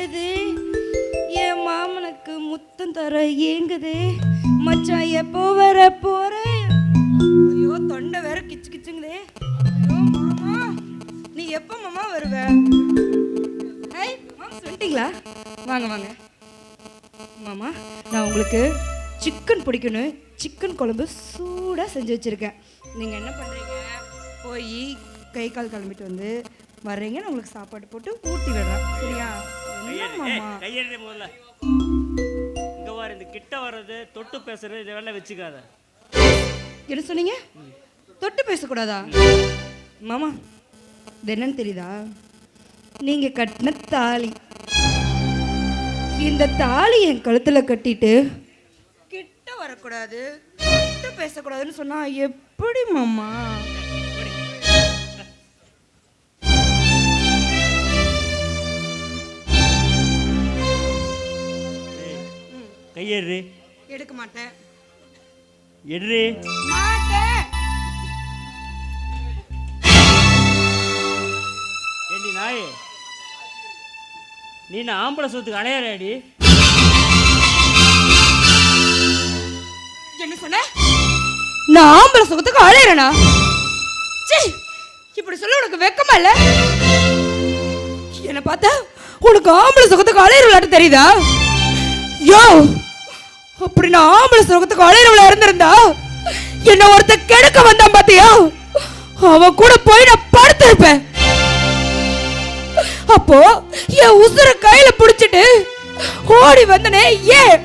ஆடுது என் மாமனுக்கு முத்தம் தர ஏங்குது. மச்சான் எப்போ வர போற? ஐயோ தொண்டை வேற கிச்சு கிச்சுங்குதே. மாமா நீ எப்போ மாமா வருவ? ஹாய் மாமா சொல்லிட்டீங்களா? வாங்க வாங்க. மாமா நான் உங்களுக்கு சிக்கன் பிடிக்கணும் சிக்கன் குழம்பு சூடாக செஞ்சு வச்சுருக்கேன். நீங்கள் என்ன பண்ணுறீங்க போய் கை கால் கிளம்பிட்டு வந்து வர்றீங்க. நான் உங்களுக்கு சாப்பாடு போட்டு ஊட்டி விடுறேன். சரியா? என்ன மாமா கையெழுதி முதல்ல இங்க வர இந்த கிட்ட வர்றது தொட்டு பேசுறது இதை வேலை வச்சுக்காத. என்ன சொன்னீங்க? தொட்டு பேசக்கூடாதா? மாமா. இது என்னன்னு தெரியுதா? நீங்கள் கட்டின தாலி. இந்த தாலி என் கழுத்துல கட்டிட்டு கிட்ட வரக்கூடாது தொட்டு பேசக்கூடாதுன்னு சொன்னா எப்படி மாமா? கையேறு. எடுக்க மாட்டேன் எடு. மாட்டேன். ஏண்டி நாய்? நீ நான் ஆம்பளை சொத்துக்கு அடையாளடி என்ன சொன்ன? நான் ஆம்பளை சுகத்துக்கு அழையறனா சீ இப்படி சொல்ல உனக்கு வெக்கமா இல்ல? என்ன பார்த்தா உனக்கு ஆம்பளை சுகத்துக்கு அலையிற விளையாட்டு தெரியுதா? யோ அப்படி நான் ஆம்பளை சுகத்துக்கு அலையிறவளா இருந்திருந்தா என்ன ஒருத்த கெடுக்க வந்தான் பாத்தியா? அவன் கூட போய் நான் படுத்திருப்பேன். அப்போ என் உசுர கையில புடிச்சிட்டு ஓடி வந்தனே ஏன்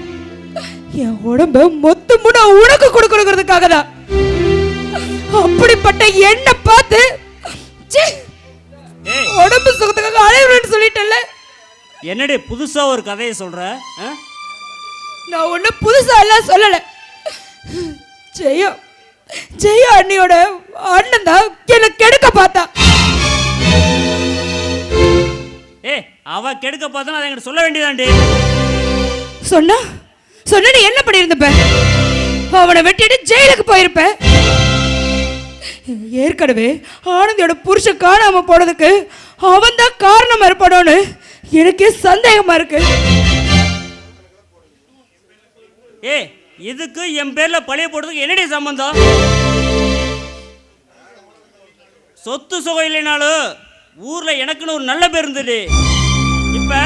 என் உடம்ப மொத்த முட உனக்கு கொடுக்கணுங்கிறதுக்காக தான் அப்படிப்பட்ட என்ன பார்த்து உடம்பு சுகத்துக்காக அலைவுறேன்னு சொல்லிட்டேன்ல. என்னடி புதுசா ஒரு கதையை சொல்ற? நான் ஒன்றும் புதுசா எல்லாம் சொல்லல. ஜெயம் ஜெயா அண்ணியோட அண்ணன் தான் என்னை கெடுக்க பார்த்தா. ஏய் அவ கெடுக்க பார்த்தா அதை என்கிட்ட சொல்ல வேண்டியதாண்டி சொன்னா? சொன்ன நீ என்ன பண்ணியிருந்தப்ப? அவனை வெட்டிட்டு ஜெயிலுக்கு போயிருப்ப. ஏற்கனவே ஆனந்தியோட புருஷன் காணாம போனதுக்கு அவன் தான் காரணமா இருப்பானோன்னு எனக்கே சந்தேகமா இருக்கு. ஏ இதுக்கு என் பேரில் பழைய போடுறதுக்கு என்னடி சம்பந்தம்? சொத்து சுகம் இல்லைனாலும் ஊரில் எனக்குன்னு ஒரு நல்ல பேர் இருந்தது. இப்போ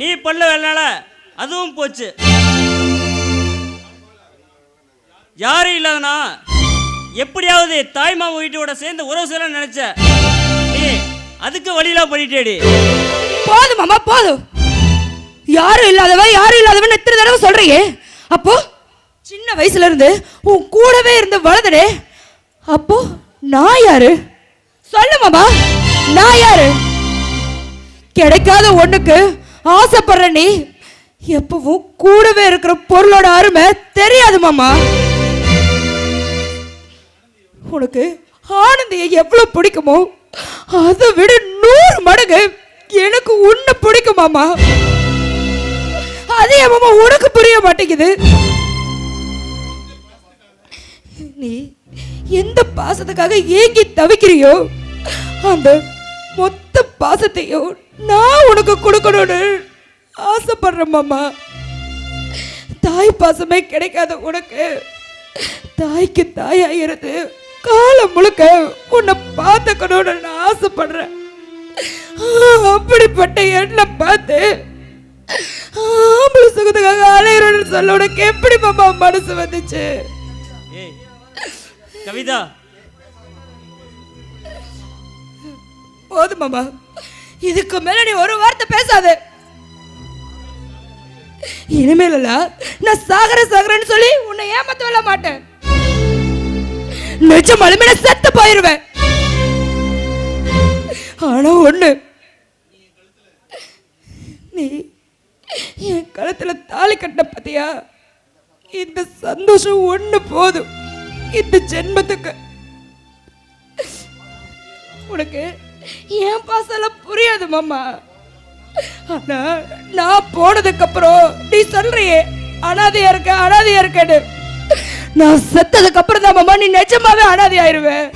நீ பண்ண வேலைனால அதுவும் போச்சு. யாரும் இல்லாதனா? எப்படியாவது தாய் மாமா வீட்டோட சேர்ந்து உறவு செய்யலாம் நினைச்ச. நீ அதுக்கு வழியெல்லாம் பண்ணிட்டேடி. போதும் மாமா போதும். யாரும் இல்லாதவன் யாரும் இல்லாதவன் எத்தனை தடவை சொல்றியே அப்போ சின்ன வயசுல இருந்து உன் கூடவே இருந்து வளர்ந்தடே அப்போ நான் யாரு? சொல்லு மாமா நான் யாரு? கிடைக்காத ஒண்ணுக்கு ஆசைப்படுற நீ எப்பவும் கூடவே இருக்கிற பொருளோட அருமை தெரியாது மாமா. உனக்கு ஆனந்தியை எவ்வளவு பிடிக்குமோ அதை விட நூறு மடங்கு எனக்கு உன்னை பிடிக்குமாமா அது என் மாமா உனக்கு புரிய மாட்டேங்குது. நீ எந்த பாசத்துக்காக ஏங்கி தவிக்கிறியோ அந்த மொத்த பாசத்தையும் நான் உனக்கு கொடுக்கணும்னு ஆசைப்படுறேன் மாமா. தாய் பாசமே கிடைக்காத உனக்கு. தாய்க்கு தாயாயிருந்து காலம் முழுக்க உன்னை பார்த்துக்கணும்னு நான் ஆசைப்படுறேன். அப்படிப்பட்ட என்ன பார்த்து சுகத்துக்காக அலையிறோன்னு சொல்ல உனக்கு எப்படி மாமா மனசு வந்துச்சு? கவிதா. போதும் மாமா. இதுக்கு மேல நீ ஒரு வார்த்தை பேசாத. இனிமேல நான் சாகர சாகரன்னு சொல்லி உன்னை ஏமாத்த விட மாட்டேன். நிஜமாலுமே நான் செத்து போயிருவேன். ஆனா ஒண்ணு நீ கழுத்தில் தாலி கட்ட பார்த்தியா இந்த சந்தோஷம் ஒன்று போதும். இந்த ஜென்மத்துக்கு. உனக்கு என் பாசெல்லாம் புரியாது மாமா. ஆனா நான் போனதுக்கு அப்புறம் நீ சொல்றியே அனாதையா இருக்க அனாதையா இருக்கேன்னு. நான் செத்ததுக்கு அப்புறம் தான் மாமா நீ நிஜமாவே அனாதை ஆயிருவேன்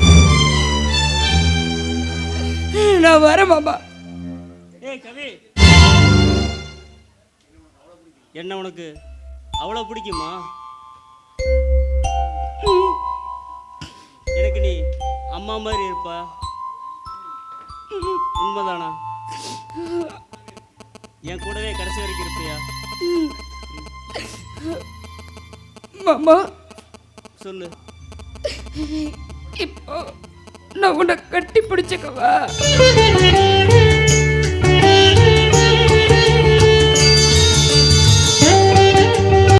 நான் வரேன் மாமா. ஏய் கவி என்ன உனக்கு? அவ்வளோ பிடிக்குமா? எனக்கு நீ அம்மா மாதிரி இருப்பா. உண்மைதானா? என் கூடவே கடைசி வரைக்கும் இருப்பியா? மாமா. சொல்லு. இப்போ நான் உன்னை கட்டி பிடிச்சுக்கவா